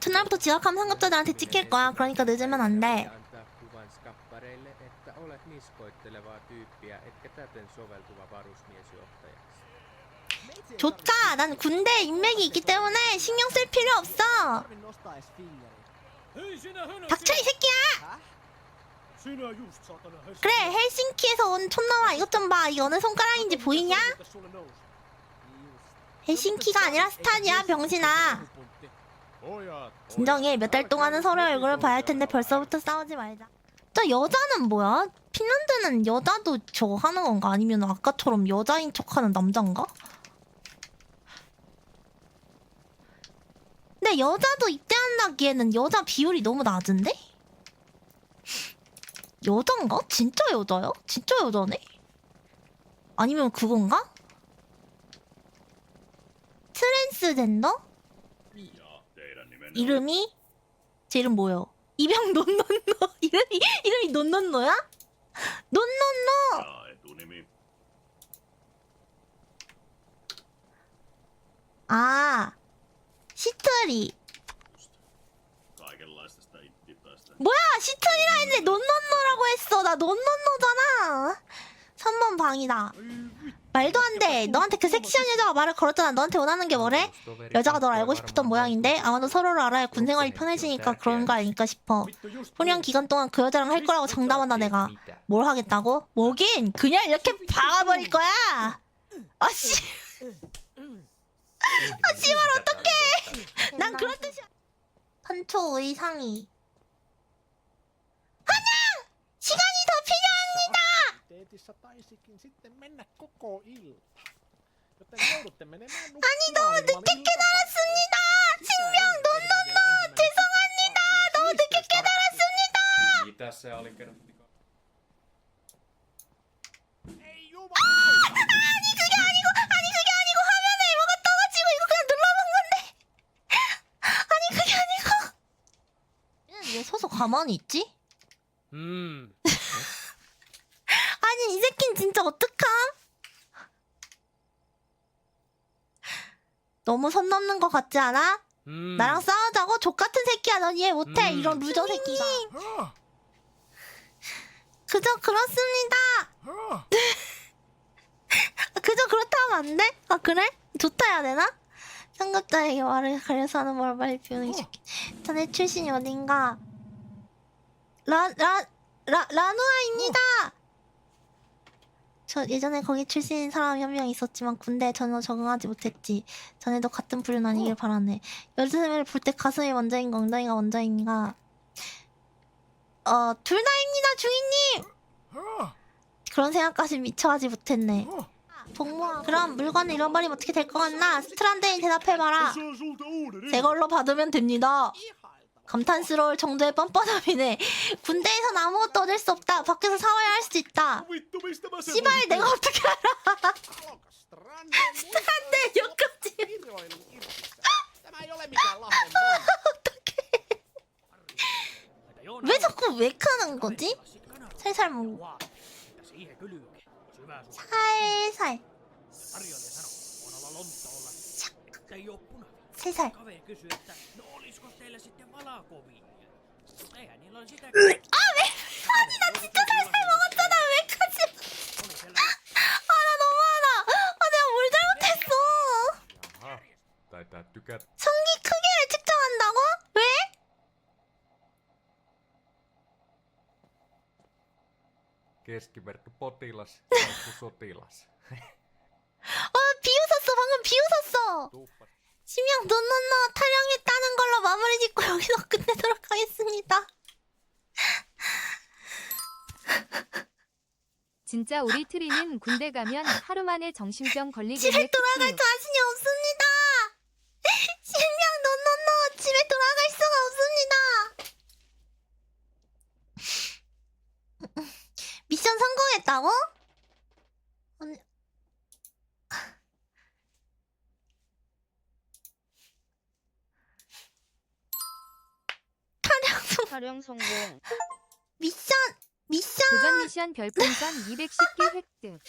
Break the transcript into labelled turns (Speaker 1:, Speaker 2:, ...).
Speaker 1: 첫날부터 지각하면 상급자들한테 찍힐 거야. 그러니까 늦으면 안 돼. 좋다. 난 군대 인맥이 있기 때문에 신경 쓸 필요 없어. 닥쳐 이 새끼야. 그래 헬싱키에서 온 촌놈아 이것 좀 봐. 이게 어느 손가락인지 보이냐? 헬싱키가 아니라 스탄이야 병신아. 진정해. 몇 달 동안은 서로의 얼굴을 봐야 할 텐데 벌써부터 싸우지 말자. 저 여자는 뭐야? 핀란드는 여자도 저거 하는 건가? 아니면 아까처럼 여자인 척하는 남잔가? 근데 여자도 입대한다기에는 여자 비율이 너무 낮은데? 여잔가? 진짜 여자야? 진짜 여자네? 아니면 그건가? 트랜스젠더? 이름이 제 이름 뭐요? 이병 논논노 이름이 이름이 논논노야? 논논노
Speaker 2: ja etunimi.
Speaker 1: 아 시트리
Speaker 2: ittipäistä.
Speaker 1: 뭐야 시트리라 했는데 논논노라고 했어 나 논논노잖아 3번 방이다 말도 안 돼 너한테 그 섹시한 여자가 말을 걸었잖아 너한테 원하는 게 뭐래? 여자가 널 알고 싶었던 모양인데 아마도 서로를 알아야 군 생활이 편해지니까 그런 거 아닐까 싶어 훈련 기간 동안 그 여자랑 할 거라고 장담한다 내가 뭘 하겠다고? 뭐긴 그냥 이렇게 박아버릴 거야. 아씨, 아 씨발 어떡해? 난 그런 뜻이야. 선초 의상이. 한양 시간이 더 필요합니다.
Speaker 3: Teetissä taisikin sitten mennä koko ilta. Joten joudutte menemään
Speaker 1: 아니 너무
Speaker 3: nukkumaan
Speaker 1: 늦게 깨달았습니다. 신명 논논노 죄송합니다. 너무 늦게 깨달았습니다.
Speaker 4: Mitä se oli kerrottiin?
Speaker 3: Ei jumala!
Speaker 1: 아니 그게 아니고 아니 그게 아니고 화면에 뭐가 떠가지고 이거 그냥 눌러본 건데 아니 그게 아니고 왜 서서 가만히 있지?
Speaker 3: 음.
Speaker 1: 이 새끼는 진짜 어떡함? 너무 선 넘는 것 같지 않아?
Speaker 3: 음.
Speaker 1: 나랑 싸우자고 족같은 새끼야 넌 이해 못해
Speaker 3: 음.
Speaker 1: 이런 루저 새끼가
Speaker 3: 어,
Speaker 1: 그저 그렇습니다
Speaker 3: 어.
Speaker 1: 그저 그렇다 하면 안 돼? 아 그래? 좋다 해야 되나? 상급자에게 말을 가려서 하는 말 빨리 비우는 이 새끼 자네 출신이 어딘가 라, 라, 라, 라누아입니다 저 예전에 거기 출신인 사람이 한명 있었지만 군대에 전혀 적응하지 못했지 전에도 같은 부류는 아니길 바라네 여자를 볼 때 가슴이 먼저인가 엉덩이가 먼저인가 어 둘 다입니다 주인님
Speaker 3: 어,
Speaker 1: 그런 생각까지 미처 하지 못했네
Speaker 3: 어.
Speaker 1: 동무아 그럼 물건을 잃어버리면 어떻게 될 것 같나? 스트란데인 대답해봐라 새 걸로 받으면 됩니다. 감탄스러울 정도의 뻔뻔함이네. 군대에선 아무것도 얻을 수 없다. 밖에서 사와야 할 수 있다. 씨발 내가 어떻게 알아?
Speaker 5: 아,
Speaker 1: 스트란데 여까지.
Speaker 5: 어떡해.
Speaker 1: 왜 자꾸 왜 하는 거지? 살살 먹. 살살.
Speaker 3: 샥.
Speaker 1: 3살.
Speaker 3: Kaveri kysyi, että no olisikos teillä sitten valakovia? No eihän niillä ole sitä...
Speaker 1: 아, 왜? 아니, 나 진짜 잘 살 먹었잖아. 왜 까지?
Speaker 3: Oli siellä...
Speaker 1: 아, 나 너무하다. 아, 내가 뭘 잘못했어.
Speaker 4: Jaha, taitaa tykätä.
Speaker 1: 성기 크기를 측정한다고? 왜?
Speaker 4: Keskiverto potilas, sotilas.
Speaker 1: 어, 비웃었어. 방금 비웃었어.
Speaker 4: Tuuppas
Speaker 1: 심형 논논노 타령했다는 걸로 마무리 짓고 여기서 끝내도록 하겠습니다
Speaker 6: 진짜 우리 트리는 군대 가면 하루 만에 정신병 걸리겠네.
Speaker 1: 집에 돌아갈. 자신이 없습니다 심형 논논노 집에 돌아갈 수가 없습니다 미션 성공했다고? 아니... 타령 성
Speaker 6: 촬영 성공.
Speaker 1: 미션 미션
Speaker 6: 도전 미션 별풍선 210개 획득.